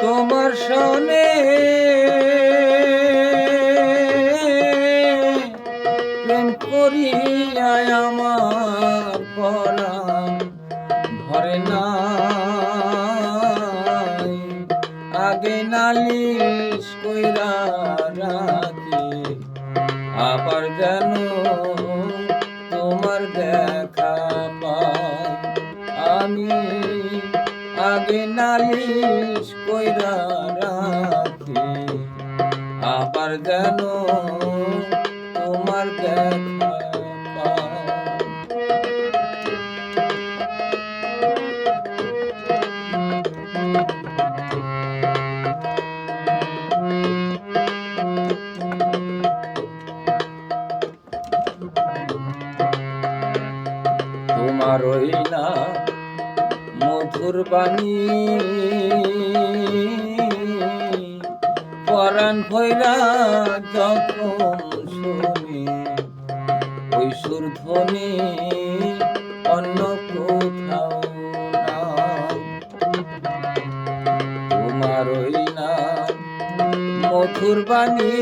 তোমার সনে প্রেম করিয়া আমার পরাণ ধরে না আগে নালিশ কইরা রাখি আবার যেন নালিশ কইরা রাখি। আবার যেন তোমার তোমার ওই না বাণী পরাণ ভৈরা যখন শুনি ওই সুর ধ্বনি অন্য কোথাও তোমার ওই না মধুর বাণী।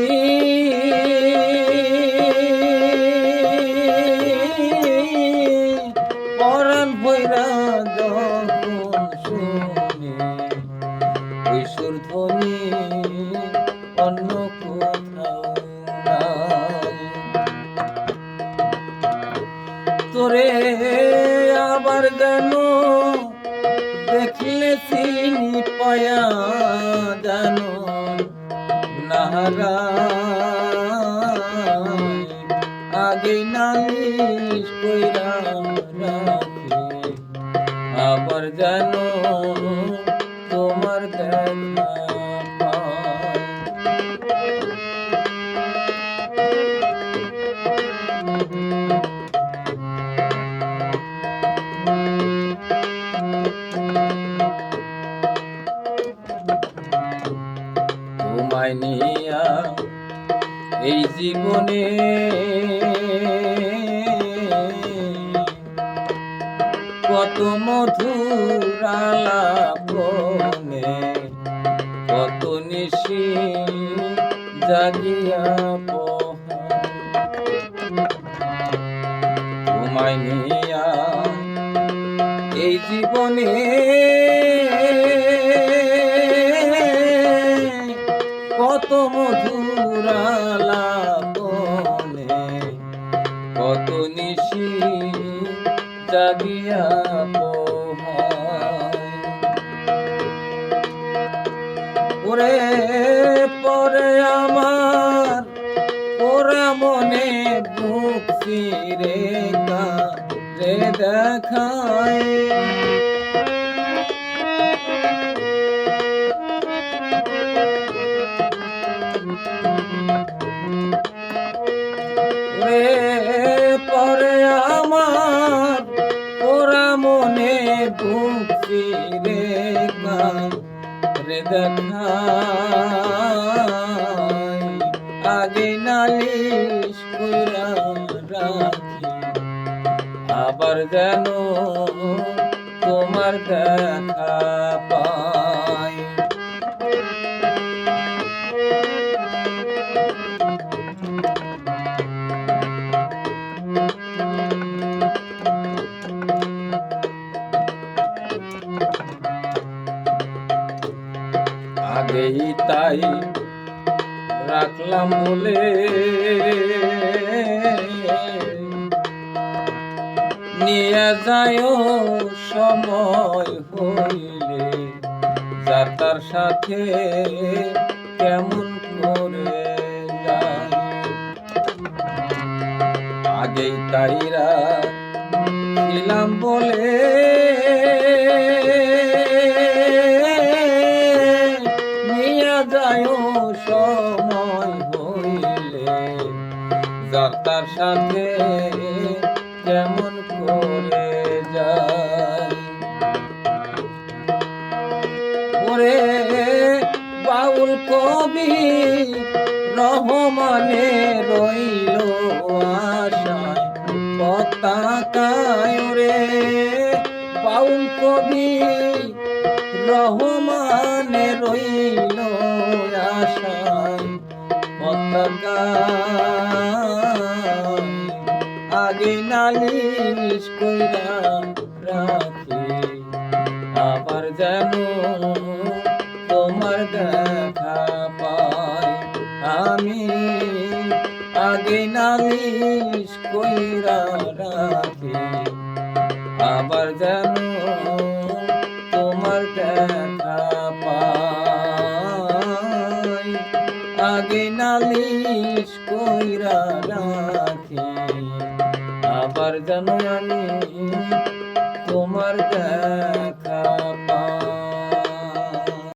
পরাণ ভৈরা যখন শুনে ওই সুর ধ্বনি অন্য কোথাও তোরে আবার যেন দেখলে চিনি পায়া জানো? নাহারা আগে নালিশ কইরা যেন তোমার দেখা তোমায় নিয়া এই জীবনে কত মধুর আলাপনে কত নিশি জাগিয়া। তোমায় নিয়া এই জীবনে কত মধুরালাপনে কত নিশি জাগিয়া। ওরে পরে আমার ওরা মনে ভুক্তি ফিরে রে দেখায় রে দেখায় আগে নালিশ রাখি আবার যেন তোমার দেখা পাই। আগেই তাই রাখলাম বলে নিয়ে যায় সময় হইলে যার তার সাথে কেমন করে আগেই তাইরা ছিলাম বলে তার সাথে কেমন করে যায়। বাউল কবি, রহমানে রইল আশায় রে বাউল কবি, রহমানে রইল আশায়, পতাকায় নালিশ কইরা রাখি। আবার যেন তোমার দেখা পাই। আমি আগে নালিশ কইরা রাখি। আবার যেন তোমার দেখা পাই। আগে নালিশ কইরা রাখি। আবার জানো আমি তোমার দেখা